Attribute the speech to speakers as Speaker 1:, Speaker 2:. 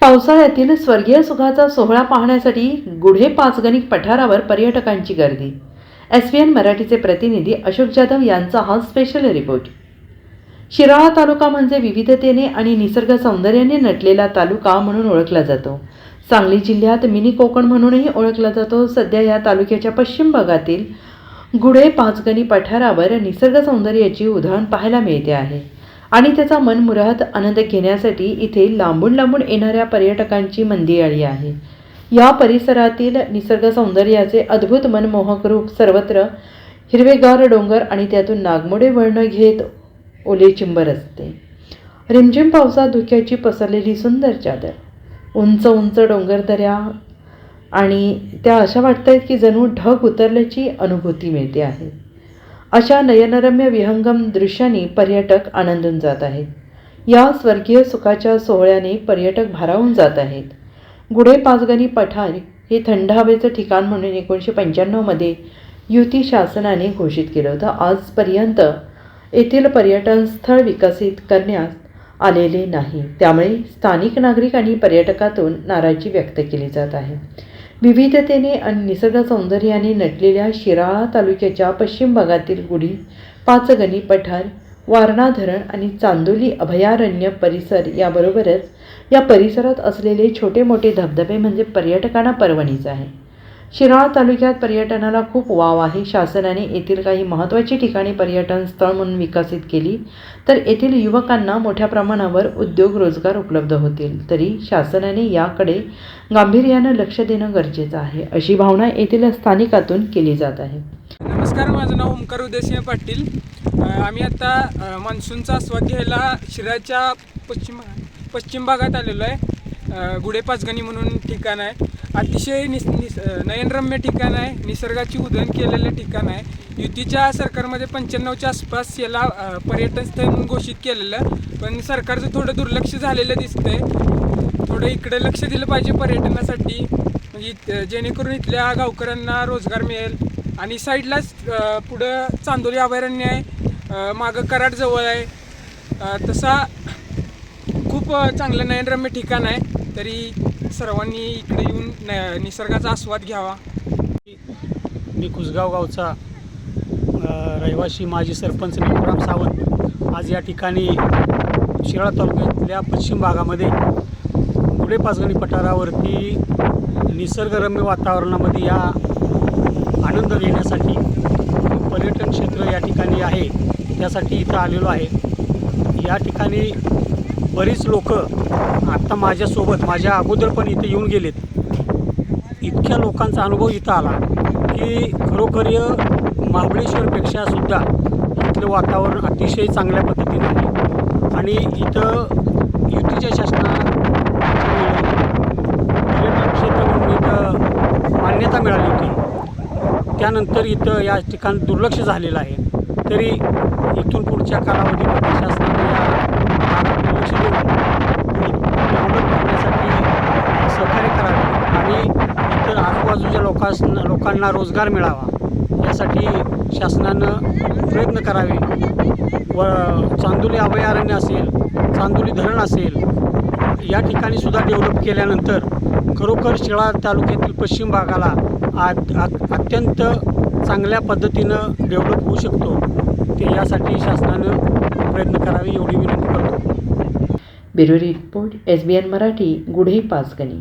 Speaker 1: पावसाळ्यातील स्वर्गीय सुखाचा सोहळा पाहण्यासाठी गुढे पाचगणी पठारावर पर्यटकांची गर्दी. एस बी एन मराठीचे प्रतिनिधी अशोक जाधव यांचा हा स्पेशल रिपोर्ट शिराळा तालुका म्हणजे विविधतेने आणि निसर्ग सौंदर्याने नटलेला तालुका म्हणून ओळखला जातो. सांगली जिल्ह्यात मिनी कोकण म्हणूनही ओळखला जातो. सध्या या तालुक्याच्या पश्चिम भागातील गुढे पाचगणी पठारावर निसर्ग सौंदर्याची उदाहरण पाहायला मिळते आहे. आणि त्याचा मनमुराद आनंद घेण्यासाठी इथे लांबून लांबून येणाऱ्या पर्यटकांची मंदियाळी आहे. या परिसरातील निसर्ग सौंदर्याचे अद्भुत मनमोहक रूप सर्वत्र हिरवेगार डोंगर आणि त्यातून नागमोडे वळणं घेत ओले चिंबर असते. रिमझिम पावसात धुक्याची पसरलेली सुंदर चादर उंच उंच डोंगर दऱ्या आणि त्या अशा वाटत आहेत की जणू ढग उतरल्याची अनुभूती मिळते आहे. अशा नयनरम्य विहंगम दृश्यांनी पर्यटक आनंदून जात आहेत. या स्वर्गीय सुखाच्या सोहळ्याने पर्यटक भारावून जात आहेत. गुढे पाचगणी पठार हे थंड हवेचं ठिकाण म्हणून एकोणीसशे पंच्याण्णवमध्ये युती शासनाने घोषित केलं होतं. आजपर्यंत येथील पर्यटन स्थळ विकसित करण्यास आलेले नाही. त्यामुळे स्थानिक नागरिक आणि पर्यटकातून नाराजी व्यक्त केली जात आहे. विविधतेने आणि निसर्ग सौंदर्याने नटलेल्या शिराळा तालुक्याच्या पश्चिम भागातील गुढी पाचगणी पठार वारणा धरण आणि चांदोली अभयारण्य परिसर याबरोबरच या परिसरात असलेले छोटे मोठे धबधबे म्हणजे पर्यटकांना पर्वणीच आहे. शिराळा तालुक्यात पर्यटनाला खूप वाव आहे. शासनाने येथील काही महत्त्वाची ठिकाणी पर्यटन स्थळ म्हणून विकसित केली तर येथील युवकांना मोठ्या प्रमाणावर उद्योग रोजगार उपलब्ध होतील. तरी शासनाने याकडे गांभीर्यानं लक्ष देणं गरजेचं आहे अशी भावना येथील स्थानिकातून केली जात आहे.
Speaker 2: नमस्कार माझं नाव ओंकार उदयसिंह पाटील. आम्ही आता मान्सूनचा आस्वाद घ्यायला शिराच्या पश्चिम पश्चिम भागात आलेलो आहे. अ, म्हणून ठिकाण आहे. अतिशय निस निस नयनरम्य ठिकाण आहे. निसर्गाची उधळण केलेलं ठिकाण आहे. युतीच्या सरकारमध्ये पंच्याण्णवच्या आसपास याला पर्यटन स्थळ म्हणून घोषित केलेलं. पण सरकारचं थोडं दुर्लक्ष झालेलं दिसतंय. थोडं इकडे लक्ष दिलं पाहिजे पर्यटनासाठी. म्हणजे जेणेकरून इथल्या गावकऱ्यांना रोजगार मिळेल. आणि साईडलाच पुढं चांदोली अभयारण्य आहे. मागं कराडजवळ आहे. तसा खूप चांगलं नयनरम्य ठिकाण आहे. तरी सर्वांनी इकडे येऊन न निसर्गाचा आस्वाद घ्यावा.
Speaker 3: मी कुसगाव गावचा रहिवासी माजी सरपंच निकुराम सावंत. आज या ठिकाणी शिराळा तालुक्यातल्या पश्चिम भागामध्ये पुढे पाचगणी पठारावरती निसर्गरम्य वातावरणामध्ये या आनंद घेण्यासाठी पर्यटन क्षेत्र या ठिकाणी आहे. त्यासाठी इथं आलेलो आहे. या ठिकाणी बरीच लोक आत्ता माझ्यासोबत माझ्या अगोदर पण इथे येऊन गेलेत. इतक्या लोकांचा अनुभव इथं आला की खरोखर महाबळेश्वरपेक्षा सुद्धा इथलं वातावरण अतिशय चांगल्या पद्धतीनं आहे. आणि इथं युतीच्या शासना पर्यटन क्षेत्र म्हणून इथं मान्यता मिळाली होती. त्यानंतर इथं या ठिकाणी दुर्लक्ष झालेलं आहे. तरी इथून पुढच्या कालावधीमध्ये शासनाने या भागाकडे लक्ष देऊन डेव्हलप करण्यासाठी सहकार्य करावे आणि इतर आजूबाजूच्या लोकांस लोकांना रोजगार मिळावा यासाठी शासनानं प्रयत्न करावे. व चांदोली अभयारण्य असेल चांदोली धरण असेल या ठिकाणी सुद्धा डेव्हलप केल्यानंतर खरोखर शिळा तालुक्यातील पश्चिम भागाला आत अत्यंत चांगल्या पद्धतीनं डेव्हलप होऊ शकतो. ते यासाठी शासनानं प्रयत्न करावे एवढी विनंती करतो.
Speaker 1: Bureau report S B N Marathi Gudhe Panchgani.